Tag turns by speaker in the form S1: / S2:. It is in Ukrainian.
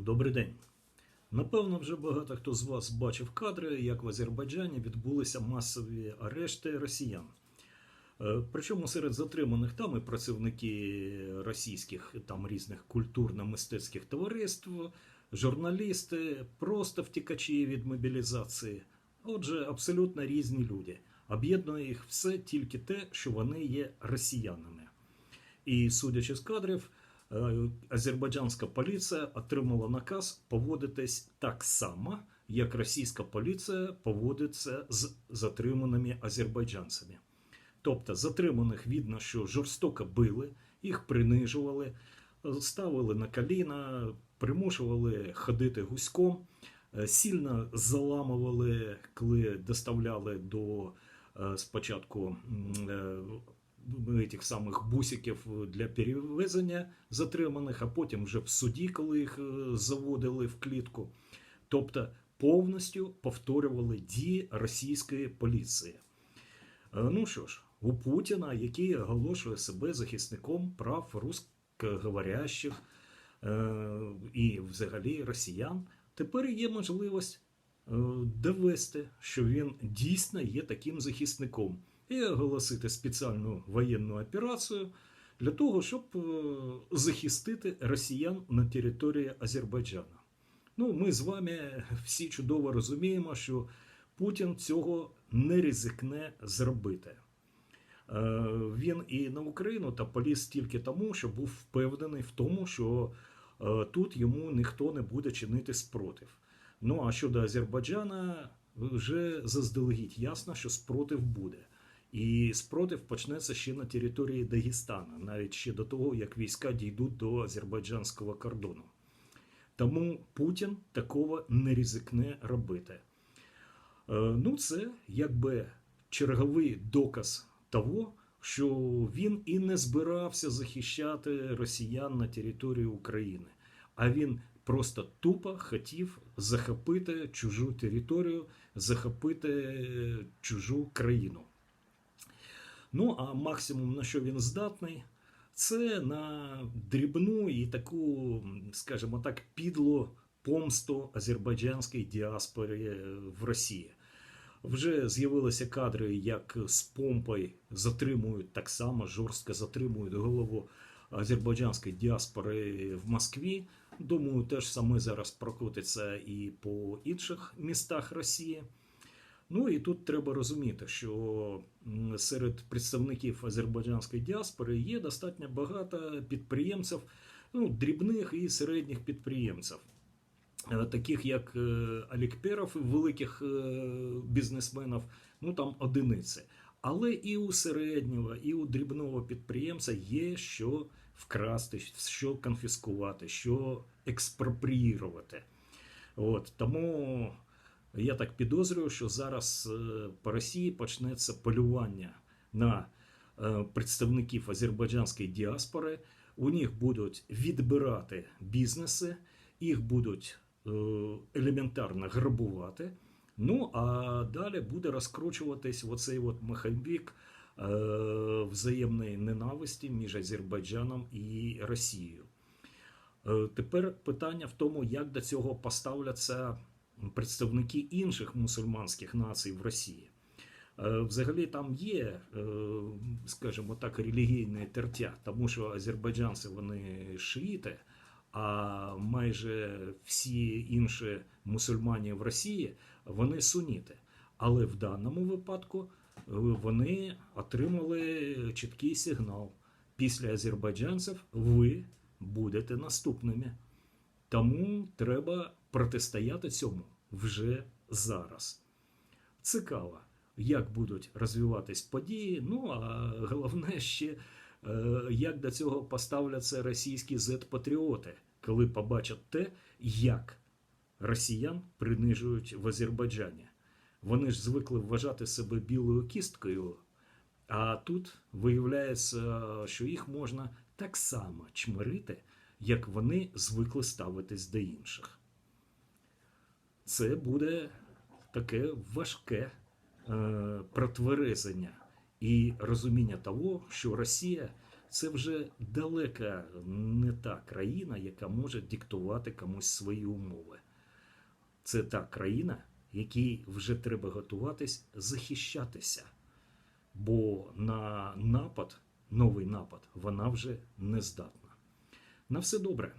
S1: Добрий день. Напевно, вже багато хто з вас бачив кадри, як в Азербайджані відбулися масові арешти росіян. Е, Причому серед затриманих там і працівники російських там різних культурно-мистецьких товариств, журналісти, просто втікачі від мобілізації. Отже, абсолютно різні люди. Об'єднує їх все тільки те, що вони є росіянами. І судячи з кадрів, азербайджанська поліція отримала наказ поводитись так само, як російська поліція поводиться з затриманими азербайджанцями. Тобто затриманих видно, що жорстоко били, їх принижували, ставили на коліна, примушували ходити гуськом, е, сильно заламували, коли доставляли до е, спочатку е, тих самих бусиків для перевезення затриманих, а потім вже в суді, коли їх е, заводили в клітку. Тобто повністю повторювали дії російської поліції. Е, Ну що ж, у Путіна, який оголошує себе захисником прав русскоговорящих е, і взагалі росіян, тепер є можливість е, довести, що він дійсно є таким захисником, і оголосити спеціальну воєнну операцію для того, щоб е, захистити росіян на території Азербайджану. Ну, ми з вами всі чудово розуміємо, що Путін цього не ризикне зробити. Е, Він і на Україну та поліз тільки тому, що був впевнений в тому, що е, тут йому ніхто не буде чинити спротив. Ну а щодо Азербайджана, вже заздалегідь ясно, що спротив буде. І спротив почнеться ще на території Дагестана, навіть ще до того, як війська дійдуть до азербайджанського кордону. Тому Путін такого не ризикне робити. Е, Ну, це якби черговий доказ того, що він і не збирався захищати росіян на території України, а він просто тупо хотів захопити чужу територію, захопити чужу країну. Ну, а максимум, на що він здатний, це на дрібну і таку, скажімо так, підлу помсту азербайджанської діаспори в Росії. Вже з'явилися кадри, як з помпою затримують так само жорстко затримують голову азербайджанської діаспори в Москві. Думаю, теж саме зараз прокрутиться і по інших містах Росії. Ну і тут треба розуміти, що серед представників азербайджанської діаспори є достатньо багато підприємців, ну, дрібних і середніх підприємців, Е, таких як е, Олег Перов, великих е, бізнесменів, ну там одиниці. Але і у середнього, і у дрібного підприємця є що вкрасти, що конфіскувати, що експропріювати. От, тому я так підозрюю, що зараз е, по Росії почнеться полювання на е, представників азербайджанської діаспори. У них будуть відбирати бізнеси, їх будуть е, елементарно грабувати. Ну а далі буде розкручуватись оцей от е, взаємної ненависті між Азербайджаном і Росією. Тепер питання в тому, як до цього поставляться представники інших мусульманських націй в Росії. Е, Взагалі там є, е, скажімо так, релігійне тертя, тому що азербайджанці вони шиїти, а майже всі інші мусульмані в Росії вони суніти. Але в даному випадку е, вони отримали чіткий сигнал. Після азербайджанців ви будете наступними. Тому треба протистояти цьому вже зараз. Цікаво, як будуть розвиватись події. Ну а головне ще, е, як до цього поставляться російські зет-патріоти, коли побачать те, як росіян принижують в Азербайджані. Вони ж звикли вважати себе білою кісткою, а тут виявляється, що їх можна так само чмирити, як вони звикли ставитись до інших. Це буде таке важке е, протверезення і розуміння того, що Росія це вже далека не та країна, яка може диктувати комусь свої умови. Це та країна, якій вже треба готуватись захищатися. Бо на напад, новий напад, вона вже не здатна. На все добре.